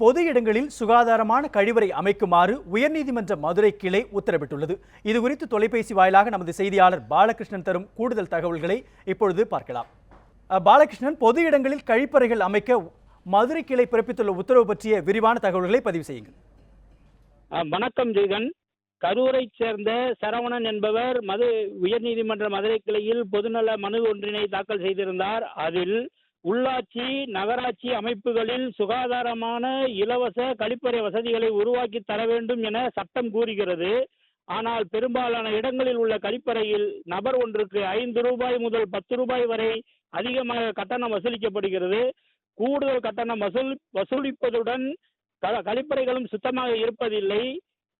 பொது இடங்களில் சுகாதாரமான கழிவறை அமைக்குமாறு உயர்நீதிமன்ற மதுரை கிளை உத்தரவிட்டுள்ளது. இது குறித்து தொலைபேசி வாயிலாக நமது செய்தியாளர் பாலகிருஷ்ணன் தரும் கூடுதல் தகவல்களை இப்பொழுது பார்க்கலாம். அஹ், பாலகிருஷ்ணன் பொது இடங்களில் கழிப்பறைகள் அமைக்க மதுரை கிளை பிறப்பித்துள்ள உத்தரவு பற்றிய விரிவான தகவல்களை பதிவு செய்யுங்கள். அஹ், வணக்கம் ஜெய்கன். கரூரை சேர்ந்த சரவணன் என்பவர் மது உயர்நீதிமன்ற மதுரை கிளையில் பொதுநல மனு ஒன்றினை தாக்கல் செய்திருந்தார். அதில் உள்ளாட்சி நகராட்சி அமைப்புகளில் சுகாதாரமான இலவச கழிப்பறை வசதிகளை உருவாக்கி தர வேண்டும் என சட்டம் கூறுகிறது. ஆனால் பெரும்பாலான இடங்களில் உள்ள கழிப்பறையில் நபர் ஒன்றுக்கு ஐந்து ரூபாய் முதல் பத்து ரூபாய் வரை அதிகமாக கட்டணம் வசூலிக்கப்படுகிறது. கூடுதல் கட்டணம் வசூல் வசூலிப்பதுடன் க- கழிப்பறைகளும் சுத்தமாக இருப்பதில்லை.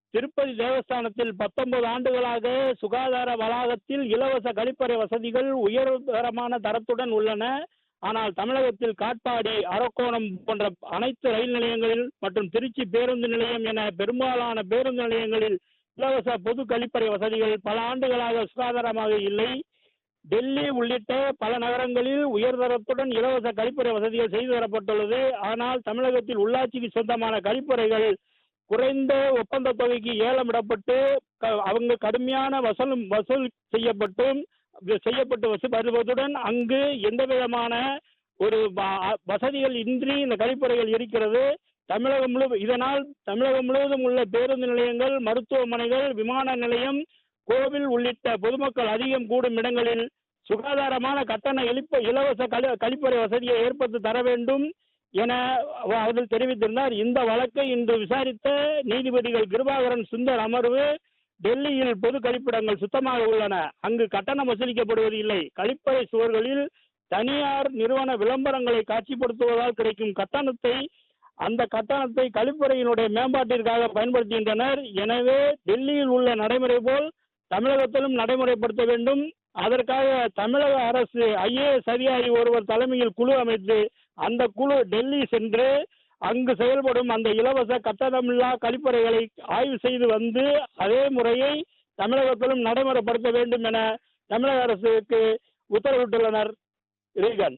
திருப்பதி தேவஸ்தானத்தில் பத்தொன்பது ஆண்டுகளாக சுகாதார வளாகத்தில் இலவச கழிப்பறை வசதிகள் உயர்தரமான தரத்துடன் உள்ளன. ஆனால் தமிழகத்தில் காட்பாடி அரக்கோணம் போன்ற அனைத்து ரயில் நிலையங்களில் மற்றும் திருச்சி பேருந்து நிலையம் என பெரும்பாலான பேருந்து நிலையங்களில் இலவச பொது கழிப்பறை வசதிகள் பல ஆண்டுகளாக சுகாதாரமாக இல்லை. டெல்லி உள்ளிட்ட பல நகரங்களில் உயர்தரத்துடன் இலவச கழிப்பறை வசதிகள் செய்து தரப்பட்டுள்ளது. ஆனால் தமிழகத்தில் உள்ளாட்சிக்கு சொந்தமான கழிப்பறைகள் குறைந்த ஒப்பந்த தொகைக்கு ஏலமிடப்பட்டு க- அவங்க கடுமையான வசூலும் வசூல் செய்யப்பட்டும். செய்யப்பட்டு வசூல் வருவதுடன் அங்கு எந்த விதமான ஒரு வ- வசதிகள் இன்றி இந்த கழிப்பறைகள் இருக்கிறது. தமிழகம் முழு இதனால் தமிழகம் முழுவதும் உள்ள பேருந்து நிலையங்கள் மருத்துவமனைகள் விமான நிலையம் கோவில் உள்ளிட்ட பொதுமக்கள் அதிகம் கூடும் இடங்களில் சுகாதாரமான கட்டண இழிப்ப இலவச கழி கழிப்பறை வசதியை ஏற்படுத்தி தர வேண்டும் என அவர்கள் தெரிவித்திருந்தார். இந்த வழக்கை இன்று விசாரித்த நீதிபதிகள் கிருபாகரன் சுந்தர் அமர்வு டெல்லியில் பொது கழிப்பிடங்கள் சுத்தமாக உள்ளன. அங்கு கட்டணம் வசூலிக்கப்படுவது இல்லை கழிப்பறை சுவர்களில் தனியார் நிறுவன விளம்பரங்களை காட்சிப்படுத்துவதால் கிடைக்கும் கட்டணத்தை அந்த கட்டணத்தை கழிப்பறையினுடைய மேம்பாட்டிற்காக பயன்படுத்துகின்றனர். எனவே டெல்லியில் உள்ள நடைமுறை போல் தமிழகத்திலும் நடைமுறைப்படுத்த வேண்டும். அதற்காக தமிழக அரசு ஐஏஎஸ் அதிகாரி ஒருவர் தலைமையில் குழு அமைத்து அந்த குழு டெல்லி சென்று அங்கு செயல்படும் அந்த இலவச கட்டணமில்லா கழிப்பறைகளை ஆய்வு செய்து வந்து அதே முறையை தமிழகத்திலும் நடைமுறைப்படுத்த வேண்டும் என தமிழக அரசுக்கு உத்தரவிட்டுள்ளனர் ரீகன்.